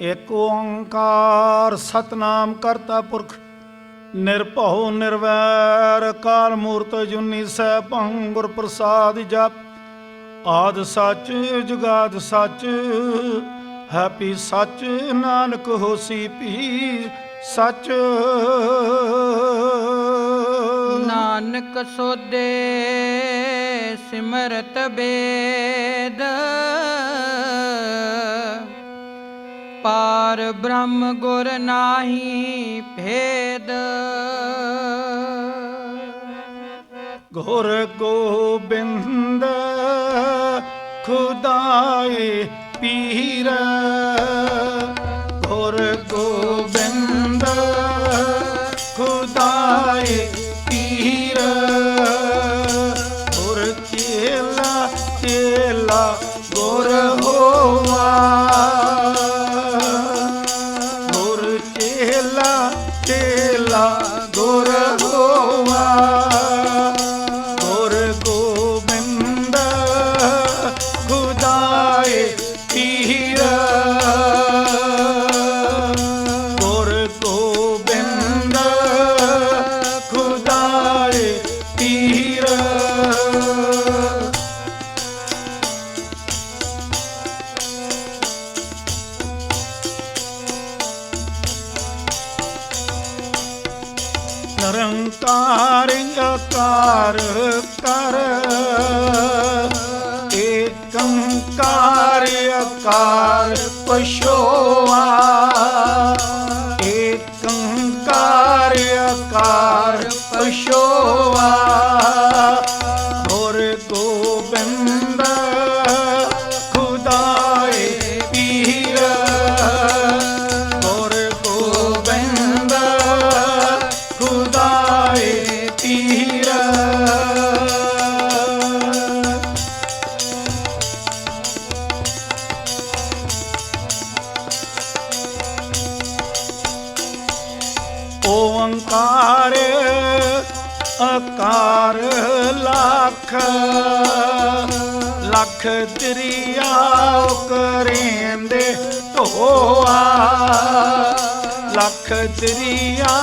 ਇਕ ਓੰਕਾਰ ਸਤਨਾਮ ਕਰਤਾ ਪੁਰਖ, ਨਿਰਭਉ ਨਿਰਵੈਰ ਕਾਲ ਮੂਰਤ ਜੁਨੀ ਸੈਭੰ ਗੁਰ ਪ੍ਰਸਾਦ ਜਪ। ਆਦ ਸੱਚ ਜੁਗਾਦ ਸੱਚ, ਹੈਪੀ ਸੱਚ ਨਾਨਕ ਹੋਸੀ ਪੀ ਸੱਚ। ਨਾਨਕ ਸੋਦੇ ਸਿਮਰਤ ਬੇਦ ਪਾਰ ਬ੍ਰਹਮ ਗੁਰ ਨਾਹੀ ਭੇਦ। ਗੁਰ ਗੋਬਿੰਦ ਖੁਦਾਏ ਪੀਰ। ਗੁਰ ਗੋਬਿੰਦ ਨਿਰੰਕਾਰ ਅਕਾਰ ਕਰ ਏਕੰਕਾਰ ਅਕਾਰ ਪਛੋਆ ਏਕੰਕਾਰ ਅਕਾਰ ਪਛੋਆ ਓੰਕਾਰ ਅਕਾਰ ਲੱਖ ਲੱਖ ਦਰਿਆ ਕਰੇਂਦੇ ਢੋਆ ਲੱਖ ਦਰਿਆ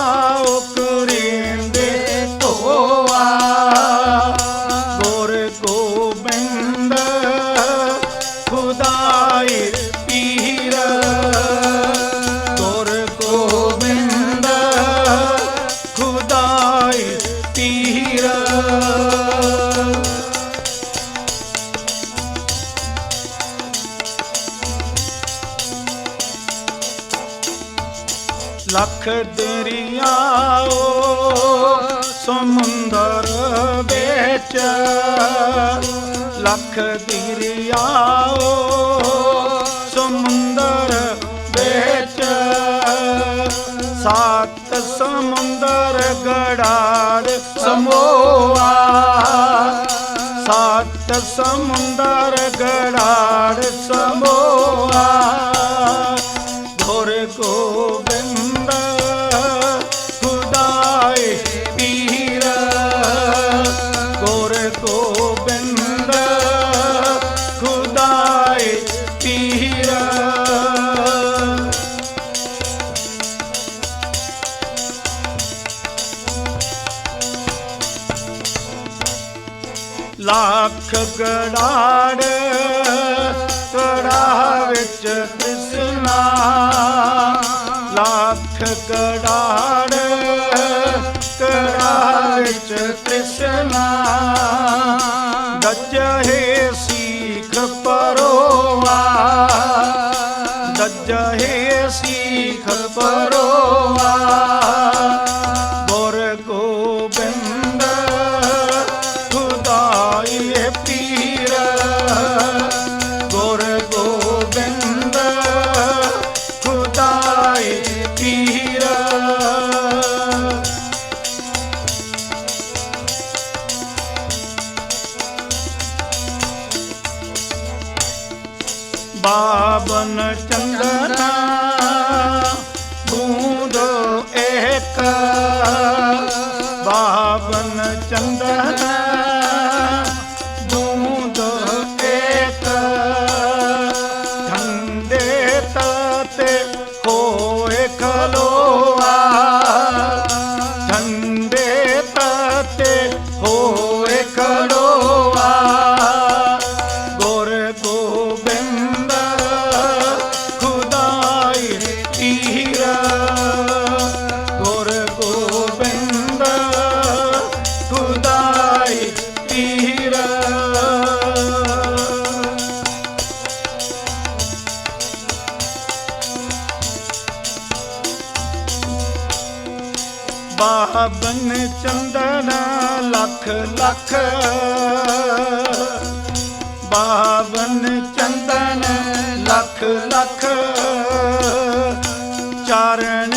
ਲੱਖ ਦਰਿਆਓ ਸਮੁੰਦਰ ਵਿੱਚ। ਲੱਖ ਦਰਿਆਓ ਸਮੁੰਦਰ ਵਿੱਚ। ਸੱਤ ਸਮੁੰਦਰ ਗੜਾੜ ਸਮੋਆ। ਸੱਤ ਸਮੁੰਦਰ ਗੜਾੜ ਲੱਖ ਗੜਾੜ ਕੜਾ ਵਿੱਚ ਤ੍ਰਿਸ਼ਨਾ ਲੱਖ ਗੜਾੜ ਕੜਾ ਵਿੱਚ ਤ੍ਰਿਸ਼ਨਾ ਗੱਜੇ ਬਾਬਨ ਚੰਦਨਾ। ਸਾਬਨ ਚੰਦਨ ਲੱਖ ਲੱਖ। ਬਾਵਨ ਚੰਦਨ ਲੱਖ ਲੱਖ। ਚਾਰਣ